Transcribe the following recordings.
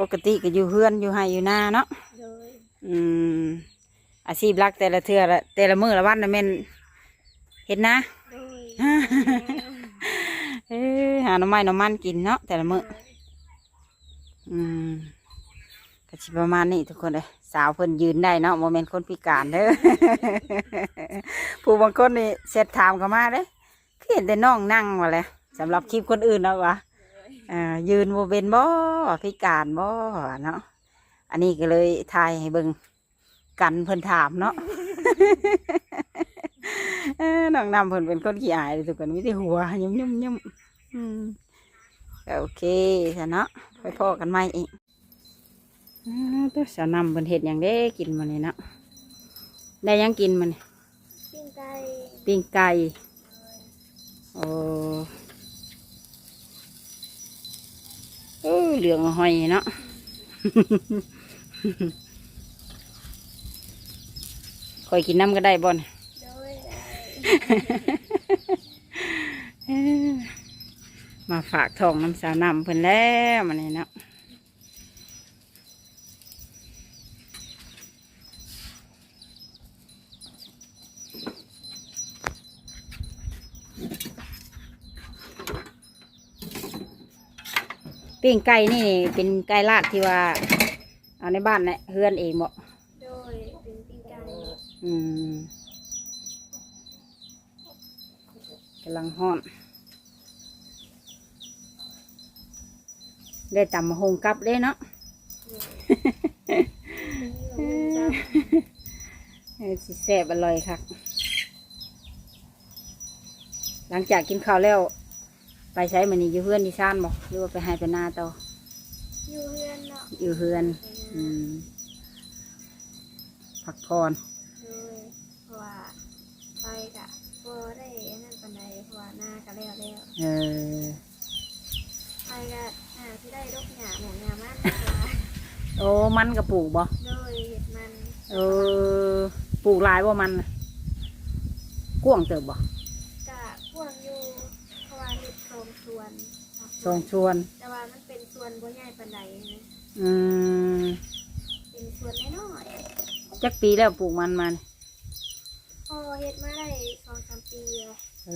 ปกติก็อยู่เฮือนอยู่ไห้อยู่หน้าเนาะโดยอืมอาชีพหลักแต่ละเทือละแต่ละมือละวันน่ะแม่นเห็นนะ โดยเอ้ยหาหน่อไม้หน่อมันกินเนาะแต่ละมืออืมก็สิประมาณนี้ทุกคนเลยสาวเพิ่นยืนได้เนาะโมเมนต์คนพิการเด้อ ผู้บางคนนี่เสร็จถามเข้ามาเด้คือเห็นแต่น้องนั่งมาเลยสำหรับคลิปคนอื่นเนาะวะอ่า ยืนโมเป็นบ่พิการบ่เนาะอันนี้ก็เลยทายให้เบิ่งกันเพิ่นถามเนาะเออน้องนำเพิ่นเป็นคนขี้อายเลยทุกคนมีแต่หัวยุ่มยุ่มยุ่มอืมก็โอเคซะเนาะไปพอกันใหม่อีกอ่าตัวสาวนำเพิ่นเฮ็ดหยังเด้กินมันนี่เนาะได้หยังกินมันนี่ปิ้งไก่ปิ้งไก่โอ้ เออเหลืองหอยเนาะคอยกินน้ำก็ได้บ่นโดยเอ้อมาฝากทองน้ำสาวนำเพิ่นแล้วมันนี่เนาะ ปิ้งไก่นี่เป็นไก่ลาดที่ว่า เอาในบ้านเนี่ยเฮือนเองบ่โดยเป็นปิ้งไก่อืมกำลังห้อน ได้ตำมะฮงกลับเลยเนาะโดยจ้าเออสิแซ่บอร่อยครับหลังจากกินข้าวแล้ว ไปใช้มันนี่อยู่เพื่อนที่ซ่านบอกหรือว่าไปให้ไปหน้าต่ออยู่เฮือนเนาะอยู่เพื่อนอืมพักผ่อนโดยเพราะว่าไปกะก็ได้อันนั่นปันใดเพราะว่าหน้าก็แล้วแล้วเออ ไปกะหน้าที่ได้ดกหยาหมูหยามันนะคะโอ้มันกระปลูกบ่โดยเห็ดมันเออปลูกหลายว่ามันน่ะกว้างเติบบ่ กะพวกอยู่เพราะว่าเห็ดโครงส วนทรงชวน แต่ว่ามันเป็นสวนบ่ใหญ่ปันใดนะอืมเป็นสวนน้อยจักปีแล้วปลูกมันมันๆพอเห็ดมาได้สองสามปีแล้วเอ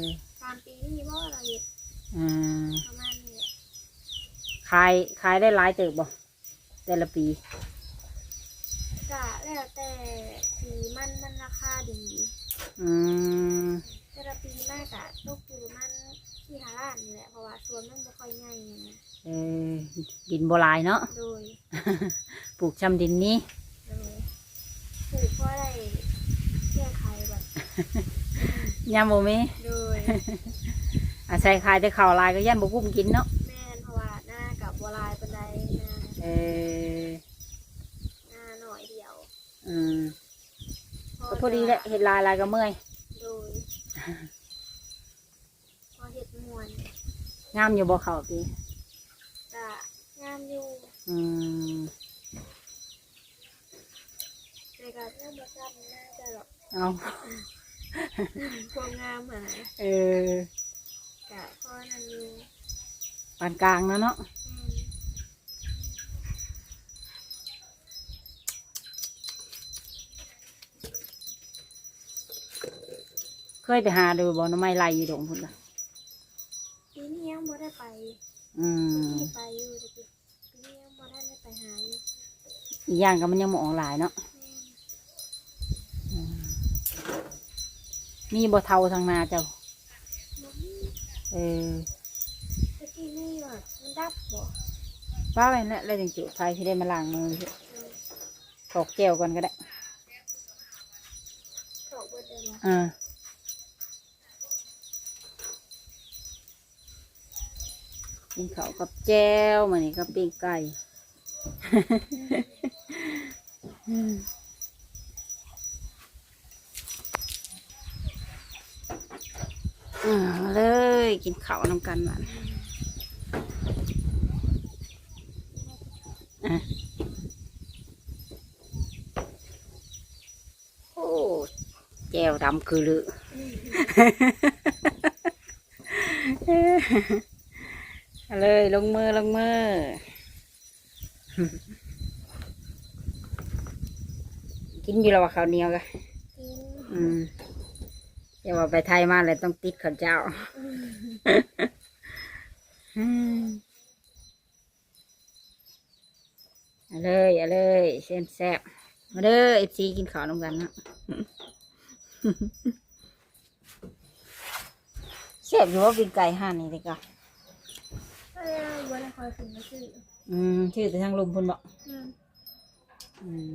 อสามปีนี่บ่เราเห็ดอ่าประมาณนี้แหละขายขายได้หลายเติบบ่แต่ละปีกะแล้วแต่สีมันมันราคาดี อืมแต่ละปีมากกะตกอยู่ประมัน ที่หาล้านนี่แหละเพราะว่าสวนมันบ่ค่อยใหญ่นะเออดินโบหลายเนาะ โดยปลูกชำดินนี้ โดยปลูกเพราะอะไรแก้ไขแบบยามโมมีโดย อาศัยขายแต่ข้าวหลายก็ยันบ่กุ้มกินเนาะ แม่นเพราะว่าหน้ากับบัวลายปันไดหน้าเออหน้าหน่อยเดียวอืมก็พอดีแหละเห็ดหลายหลายก็เมื่อย โดยพอเห็ดมวน งามอยู่บ่เขาปีกะงามอยู่อืมแต่กะเรื่องบ่จำน่าจะหรอกเอาพวกงามอะเออกะพอนั่นอยู่ปานกลางแล้วเนาะอืมเคยไปหาดูบ่หน้ำไม้ไล่อยู่ดงพุ่นล่ะปีนี้ยังบ่ ได้ไปอืมปีไปอยู่แต่ปีปีนี้ยังบ่ได้ได้ไปหาอยู่อีกอย่างก็มันยังบ่ออกหลายเนาะแม่นอืมมีบ่เท่าทางนาเจ้าบ่มีเออตะกี้นี่ว่ามันดับบ่ป้าไว้นั่นแล้วจังจุไฟที่ได้มาล้างมือสิเออตอกแก้วก่อนก็ได้ตกเบิดเลยบ่ อ่า กินข้าวกับแจ้วมานี่กับปิ้งไก่ อ่ามาเลยกินข้าวนำกันมันอะโอ้แก้วดำคือลือ เอาเลยลงมือลงมือกินอยู่แล้วว่าข้าวเหนียวกะกินอืมอย่าว่าไปไทยมาเลยต้องติดข้าวเจ้าอืมเอาเลยเอาเลยเส้นแซ่บมาเด้อเอฟซีกินข้าวนำกันเนาะแซ่บอยู่ว่าเป็นไก่ห่านนี่เลยก็ บ่ได้คอยขึ้นมาซื้ออืมชื่อแต่ทางลุมพุ่นบอกอืมอืม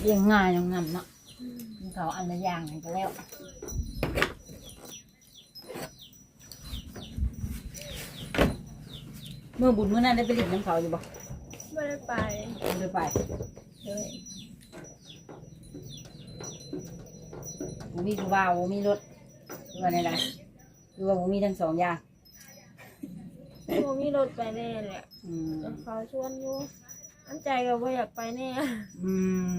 เลี้ยงง่ายน้องงำเนาะอืมกินเขาวอันละอย่างให้ก็แล้วเมื่อบุญเมื่อนั้นได้ไปเล่นน้ำเขาอยู่บ่ไม่ได้ไปไม่ได้ไปเลย บ่มีผู้บ่าวบ่มีรถหรือว่าในไรหรือว่าบ่มีทั้งสองอย่างโมมีรถไปแน่แหละอืมแต่เขาชวนอยู่อันใจก็ว่าอยากไปแน่อืม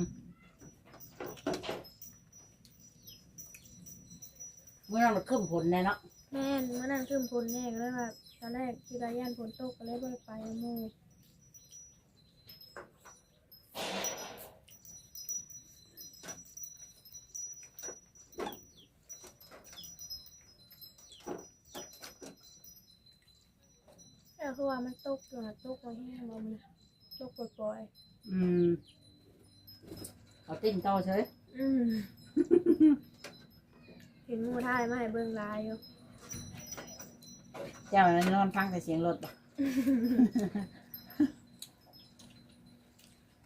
เมื่อนั้นมันขึ้นผลแน่เนาะ แม่นเมื่อนั้นขึ้นพลแน่ก็เลยว่าตอนแรกที่ระย่านฝนตกก็เลยไม่ได้ไปโม แต่คือว่ามันตกอยู่นะตกมาแห้งเรามันตกปล่อยอืมเขาติ้นโตเฉยๆอืมเห็นหมูท่ายมาให้เบิ่งหลายอยู่เจ้านั้นนอนฟังแต่เสียงรถบ่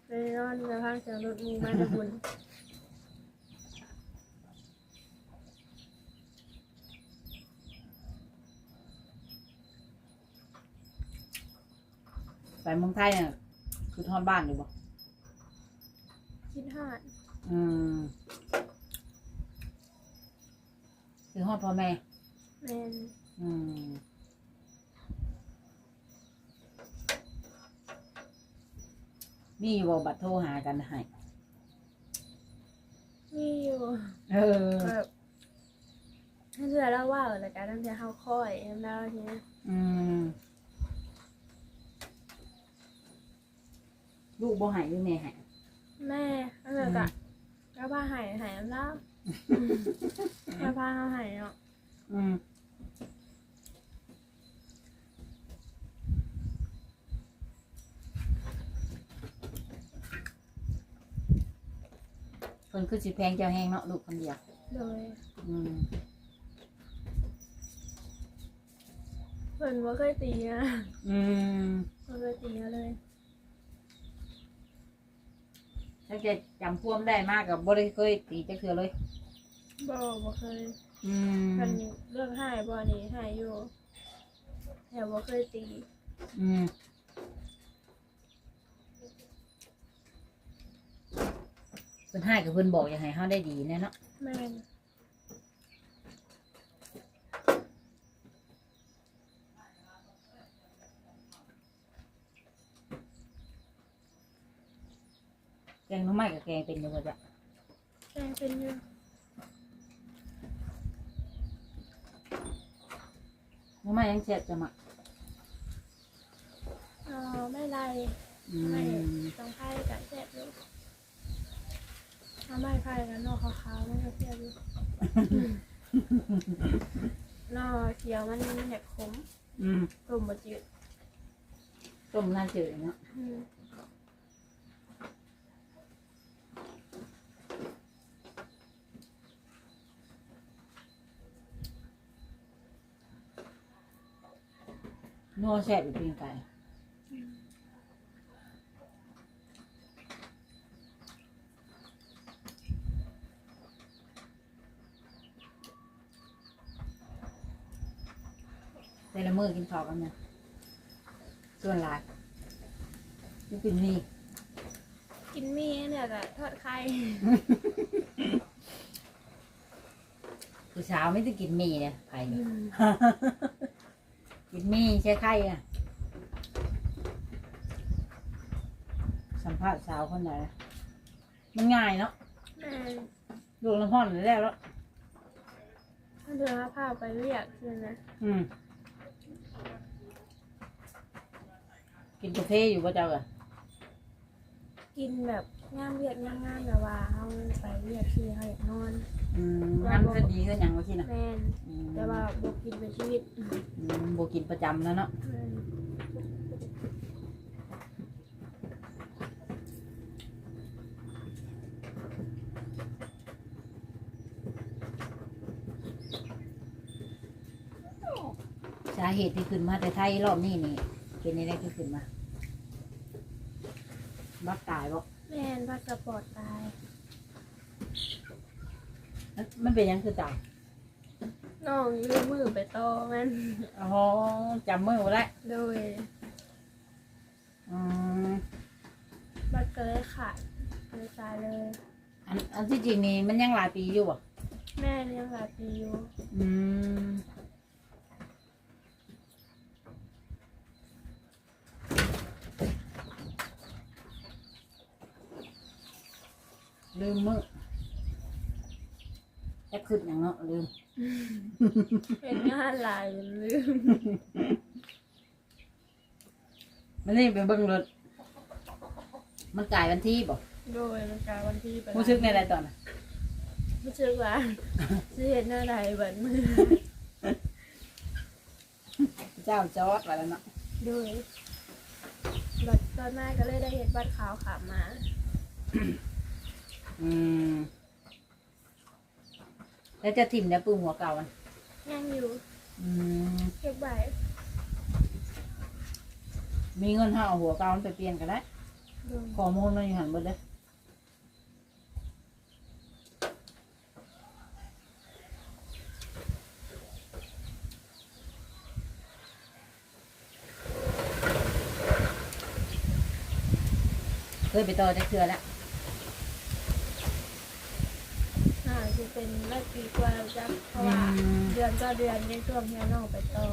เลยนอนกระทั่งเสียงรถมูมาจะบุญ เมืองไทยเนี่ยคือทอดบ้านอยู่บ่คิดหาดอืมคือฮอดพ่อแม่ แม่นอืมมีอยู่บ่บัตรโทรหากันให้มีอยู่เออ แบบถ้าเชื่อแล้วว่าเออแต่การตั้งใจเข้าค่อยทำได้ทีนี้อืม ลูกบ่ใหายหรือแม่ใหายแม่ตั้งแต่กะก็พาหายหายน้ำเล่าก็พาเขาหายเนาะอืมเพิ่นคือสิแพงเจ้าแห้งเนาะลูกคนเดียว โดยอืมเพิ่นว่าเคยตีนะอืมเพิ่นเคยตีนะเลย ถ้าจะจำพวมได้มากกับบ่ได้เคยตีจะเคือเลย บ่บ่เคยอืมเพิ่นเรื่องหายบ่นี่หายอยู่แต่บ่เคยตีอืมเพิ่นให้กับเพิ่นบอกอย่างไรเฮาได้ดีแน่เนาะแม่น แกงหน้ำไม้กับแกงเป็นอยู่บ่จ้ะแม่เป็นอยู่หน้ำไม้ยังแซ่บจะมาเออไม่ไรอืไม่มต้องไพ่กับแซ่บอยู่ถ้าไม่ไพ่กันนอกขาวๆมันก็แซ่บอยู่นอเขียวมันแหกขมอืมกลุ่มบจืดต้มน่าจืดเนาะ นัวแซ่บอยู่เพียงไก่แต่ละมื้อกินข้าวกันเนี่ยส่วนหลายนี่เป็นนี่กินมีเนี่ยกับทอดไข่ผู้สาวไม่ได้กินหมีเนี่ยไผ่เนี่ย กินหมีใช่ไข่อะ สัมภาษณ์สาวคนไหนล่ะมันง่ายเนาะแม่ลูกละห้อนเลยแล้วแล้ว ถ้าเธอพาไปเรียกใช่ไหมอืม กินกาแฟอยู่ป่ะเจ้าอะกินแบบ งามเรียกงามงามแบบว่าเขาไปเรียกที่เขาอยากนอนอืมน้ำก็ดีก็ยังว่าที่น่ะแม่นอืมแต่ว่าบกินเป็นชีวิตอืมโบกินประจำแล้วเนาะแม่นสาเหตุที่ขึ้นมาแต่ไทยรอบนี้นี่เป็นอะไรที่ขึ้นมาบักตายบ่ แม่นพาสปอร์ตตายมันเป็นหยังคือตายน้องยืมมือไปต่อแมันอ๋อจำมือไว้แล้วโดยอืมบัตรก็เลยขาดเลยตายเลย อันอันที่จริงนี่มันยังหลายปีอยู่บ่แม่ยังหลายปีอยู่ อืม ลืมมือจะขึ้นอย่างเนาะลืมเป็นงานหลายลืมมันนี่เป็นเบิ้งรถมันกลายวันที่บ่โดยมันกลายวันที่ไปรู้สึกในอะไรตอนน่ะรู้สึกว่าสิเห็นอะไรเหมือนมือเจ้าจอดไว้แล้วเนาะโดยบัตรตอนแรกก็เลยได้เห็นบัตรขาวขามา อืม แล้วจะถิ่มเนี่ยปืนหัวเก่ามันยังอยู่อืม เก็บใบมีเงินห้าเอาหัวเก่ามันไปเปลี่ยนกันได้โดยข้อมูลมันอยู่หันเบดเลยเคยไปต่อจะเชื่อแล้ว อ่าจะ เป็นรายปีกว่าแล้วจ้ะเพราะว่าอืมเดือนก็เดือนในช่วงที่น้องไปต่อ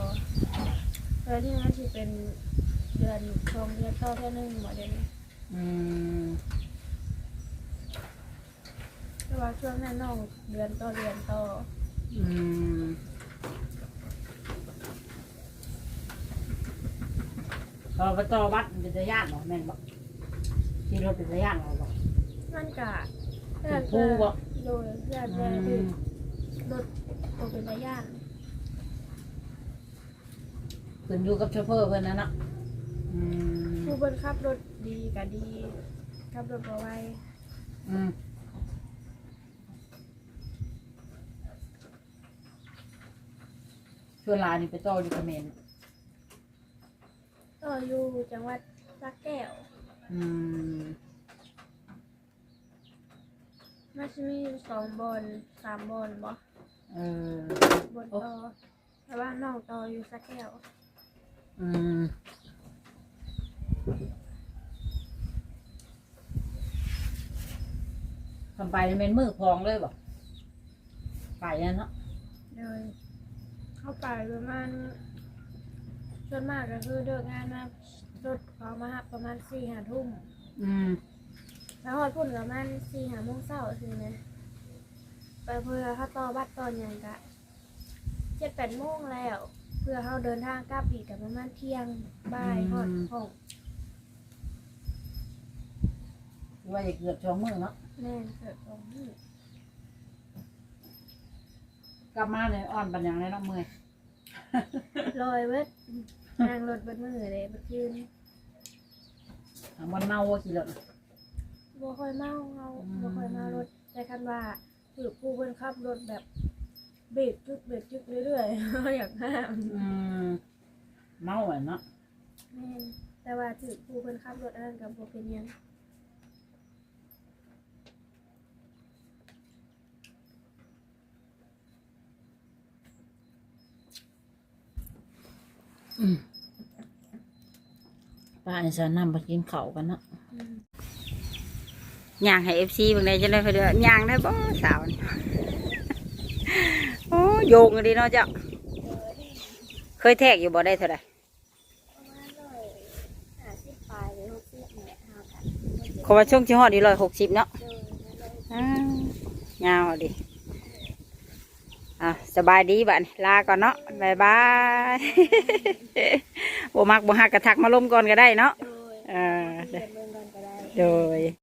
แล้วที่นั่นที่เป็นเดือนชงเดือนต่อแค่หนึ่งหมดเดือนนี้อืมแต่ว่าช่วงนั้นน้องเดือนต่อเดือนต่ออืมพอไปต่อวัดมันเป็นระยะหรอแม่นบอกที่รถเป็นระยะเราบอกมันกะเป็นผู้บ่ โดยเพื่อนอืแม่คือมรถตัวเป็นระยะขึ้นอยู่กับโชเฟอร์เพื่อนนั่นนะอืมผู้บนขับรถดีกะดีขับรถบ่ไหวอืมช่วงลานี่ไปต่ออยู่เขมรต่ออยู่จังหวัดสักแก้ว อืม มันจะมีสองบอนสามบอนบ่เออ บนต่อแต่ว่าน้องต่ออยู่สักแก้วอืมทำไปนี่เป็นมือพองเลยบอกไปนั่นเนาะเลยเข้าไปประมาณส่วนมากก็คือเดินงานมารถเขามาหับประมาณสี่ห้าทุ่มอืม แล้วหอดพุ่นประมาณสี่ห้าโมงเช้าใช่ไหมไปเพื่อเขาต่อบัตรตอนอย่างกะเจ็ดแปดโมงแล้ว เพื่อเขาเดินทางกลับอีกกับประมาณเที่ยงบ่ายหอดห้องว่าจะเกือบช่วงมือเนาะแม่นเกิดตรงนี้กลับมาเลยอ่อนปัญญางเลยเนาะเมื่อยลอยเวทนั่งรถเบนมือเลยเบนยืนถามวันเมาว่ากี่รถ บ่ค่อยเมาเงาบ่ค่อยเมารถแต่คันว่าถือผู้เพิ่นขับรถแบบเบรกจุกเบรกจุกเรื่อยๆอยากห้ามอืมเมาอะเนาะแม่นแต่ว่าถือผู้เพิ่นขับรถอันนั้นกับบ่เป็นหยังป้าไอ้สาวนำไปกินข้าวกันเนาะอืม ย่างให้เอฟซีบางใดจะได้ไปเด้อย่าง ได้บ่สาวนี่โอ้โยงกันดีเนาะเจ้าเคยแทกอยู่บ่ได้เท่าไหร่ประมาณร้อยห้าสิบปลายหรือหกสิบเนี่ยเฮากันเขาว่าช่วงที่ฮอดนี่ร้อยหกสิบเนาะโดยนั่นเลยอ้าวยาวอะดิอะสบายดีบ้านลาก่อนเนาะบายบายบ่มักบ่ฮักกระทักมาลมก่อนก็ได้เนาะโดยเออเดินเมืองก่อนก็ได้โดย